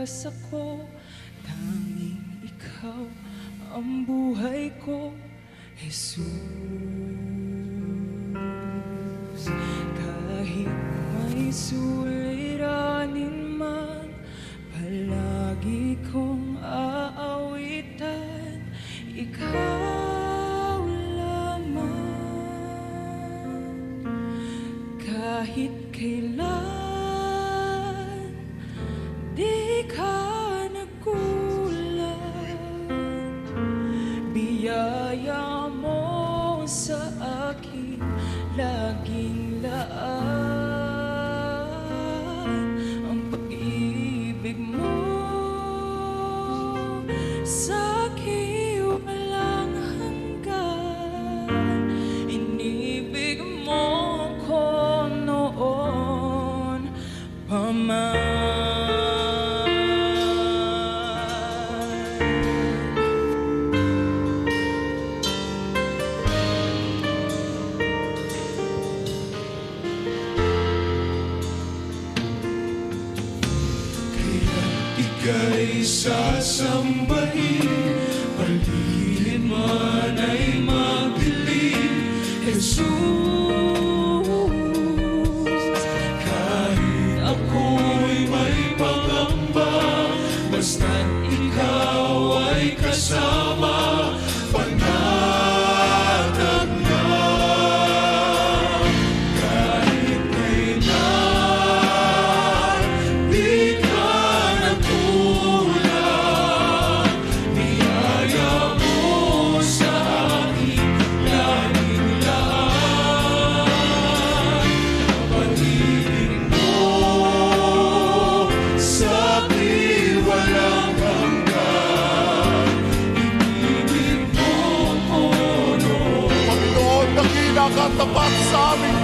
ligtas ako Tanging ikaw ang buhay ko Jesus. Kahit may suwerte ika'y sasambahin Pagdihin man ay magdilim Jesus Kahit ako'y may pangamba Basta't ikaw ay kasama not the box me